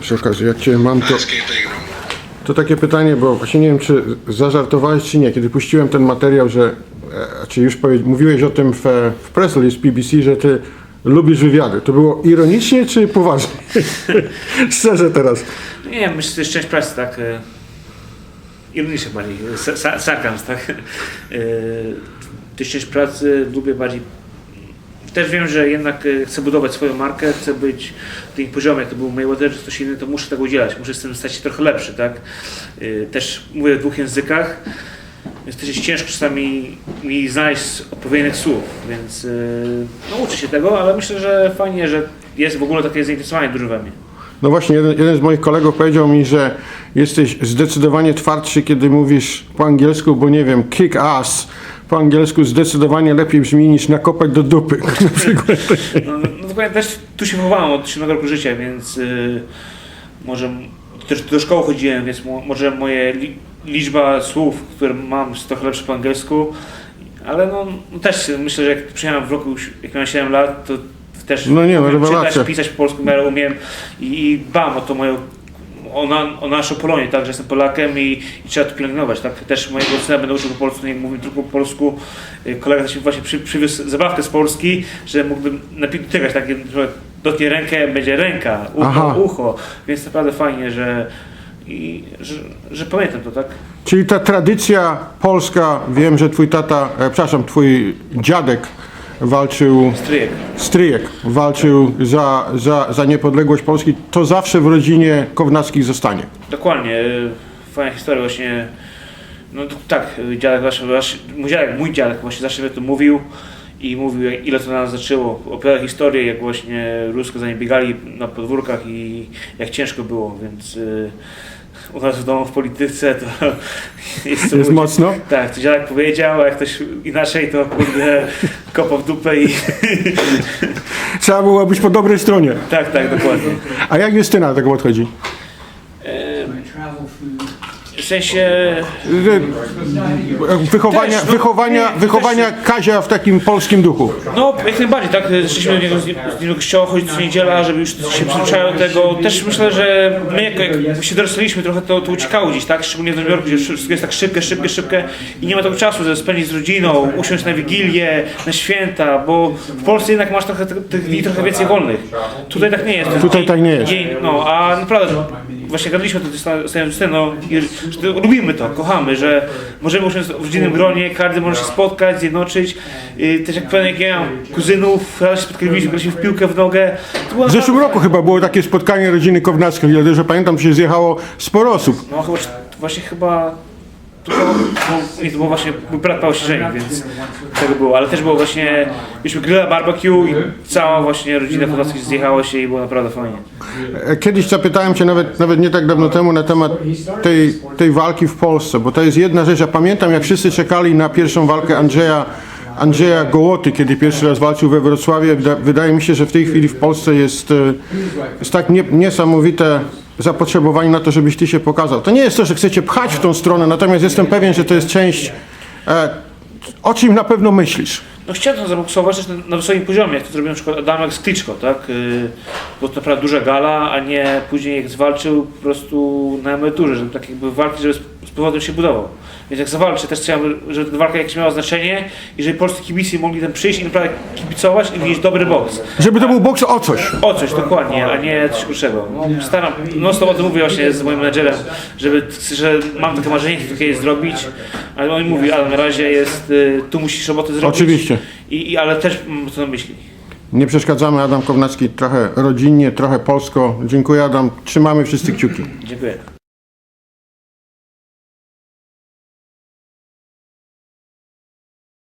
Przy okazji, jak cię mam, to, to takie pytanie, bo właśnie nie wiem, czy zażartowałeś, czy nie. Kiedy puściłem ten materiał, że, e, czy już powie, mówiłeś o tym w, e, w press release BBC, że ty lubisz wywiady. To było ironicznie, czy poważnie? Szczerze teraz. Nie wiem, myślę, że to jest część pracy, tak? e, Ironicznie bardziej, sa- sa- sarkazm, tak? E, To jest część pracy, lubię bardziej... Też wiem, że jednak e, chcę budować swoją markę, chcę być na tym poziomie, jak to był Mayweather czy ktoś inny, to muszę tego udzielać, muszę z tym stać się trochę lepszy, tak? E, Też mówię w dwóch językach, więc też jest ciężko czasami mi znaleźć odpowiednich słów, więc e, no, uczę się tego, ale myślę, że fajnie, że jest w ogóle takie zainteresowanie dużo we mnie. No właśnie, jeden, jeden z moich kolegów powiedział mi, że jesteś zdecydowanie twardszy, kiedy mówisz po angielsku, bo nie wiem, kick ass po angielsku zdecydowanie lepiej brzmi niż nakopać do dupy. Na przykład. No, no dokładnie też tu się wychowałem od 7 roku życia, więc y, może też do szkoły chodziłem, więc mo, może moje li, liczba słów, które mam jest trochę lepsze po angielsku, ale no, no też myślę, że jak przyjechałem w roku, jak miałem 7 lat, to też No nie, no czytać, pisać po polsku, miarę umiem i, i dbam o to moją o, na, o naszą Polonię, tak, że jestem Polakiem i, i trzeba to pielęgnować, tak, też mojego syna będę uczył po polsku, nie mówię tylko po polsku, Y, kolega mi właśnie przy, przywiózł zabawkę z Polski, że mógłbym napi- dotykać, tak, że dotknie rękę, będzie ręka, Aha. ucho, ucho, więc naprawdę fajnie, że i, że, że pamiętam to, tak. Czyli ta tradycja polska, wiem, że twój tata, e, przepraszam, twój dziadek walczył, Stryjek. stryjek, walczył za, za, za niepodległość Polski, to zawsze w rodzinie Kownackich zostanie. Dokładnie, fajna historia właśnie. No to tak, dziadek właśnie mój dziadek, mój dziadek właśnie zawsze mi o tym mówił i mówił ile to na nas zaczęło. Opowiadał historię, jak właśnie Rusko za nim biegali na podwórkach i jak ciężko było, więc y, u nas w domu w polityce to jest, co Jest mocno? Tak, to dziadek powiedział, a jak ktoś inaczej to kurde kopał w dupę i Trzeba było być po dobrej stronie. tak, tak, dokładnie. A jak Justyna do tego podchodzi? W sensie Wychowania, Też, no, wychowania, nie, wychowania Kazia w takim polskim duchu. No, jak najbardziej, tak. Szliśmy do niego do kościoła chodzić co niedziela, żeby już się przyzwyczaił do tego. Też myślę, że my jak, jak się dorosliśmy trochę, to, to uciekało gdzieś, tak? Szczególnie w Nowym Jorku, gdzie wszystko jest tak szybkie, szybkie, szybkie i nie ma tego czasu, żeby spędzić z rodziną, usiąść na Wigilię, na święta, bo w Polsce jednak masz trochę tych tych dni trochę więcej wolnych. Tutaj tak nie jest. Tutaj tak nie jest. Dzień, no, a naprawdę, właśnie gadaliśmy to z i- że to lubimy to, kochamy, że możemy usiąść w rodzinnym gronie, każdy może się spotkać, zjednoczyć. Yy, też jak powiem, jak ja kuzynów, raz się spotkaliśmy, graliśmy w piłkę w nogę. W zeszłym roku chyba było takie spotkanie rodziny Kownackiej, że pamiętam, że się zjechało sporo osób. No chyba, właśnie chyba, i to było właśnie, mój brat żenił, więc tego było, ale też było właśnie, mieliśmy grilla barbecue i cała właśnie rodzina Chodowska zjechała się i było naprawdę fajnie. E, Kiedyś zapytałem Cię nawet, nawet nie tak dawno temu na temat tej, tej walki w Polsce, bo to jest jedna rzecz. Ja pamiętam, jak wszyscy czekali na pierwszą walkę Andrzeja, Andrzeja Gołoty, kiedy pierwszy raz walczył we Wrocławiu. Wyda, wydaje mi się, że w tej chwili w Polsce jest, e, jest tak nie, niesamowite zapotrzebowanie na to, żebyś Ty się pokazał. To nie jest to, że chcecie pchać w tą stronę, natomiast jestem pewien, że to jest część, e, o czym na pewno myślisz. No chciałem to zaboksować też na, wysokim poziomie, jak to zrobił na przykład Adamek z Klitschko, tak? Yy, Bo to naprawdę duża gala, a nie później jak zwalczył po prostu na emeryturze, żeby tak jakby walki, żeby z, powodem się budował. Więc jak zawalczy, też chciałem, żeby ta walka jakieś miała znaczenie i żeby polscy kibice mogli tam przyjść i naprawdę kibicować i widzieć dobry boks. Żeby to był boks o coś. O coś dokładnie, a nie coś krótszego. No, staram, no z to o tym mówię właśnie z moim menedżerem, żeby, że mam takie marzenie, takie je zrobić, ale on mi mówi, ale na razie jest, y, tu musisz robotę zrobić. Oczywiście. I, i, ale też mam to na myśli. Nie przeszkadzamy, Adam Kownacki, trochę rodzinnie, trochę polsko. Dziękuję Adam, trzymamy wszyscy kciuki. Dziękuję.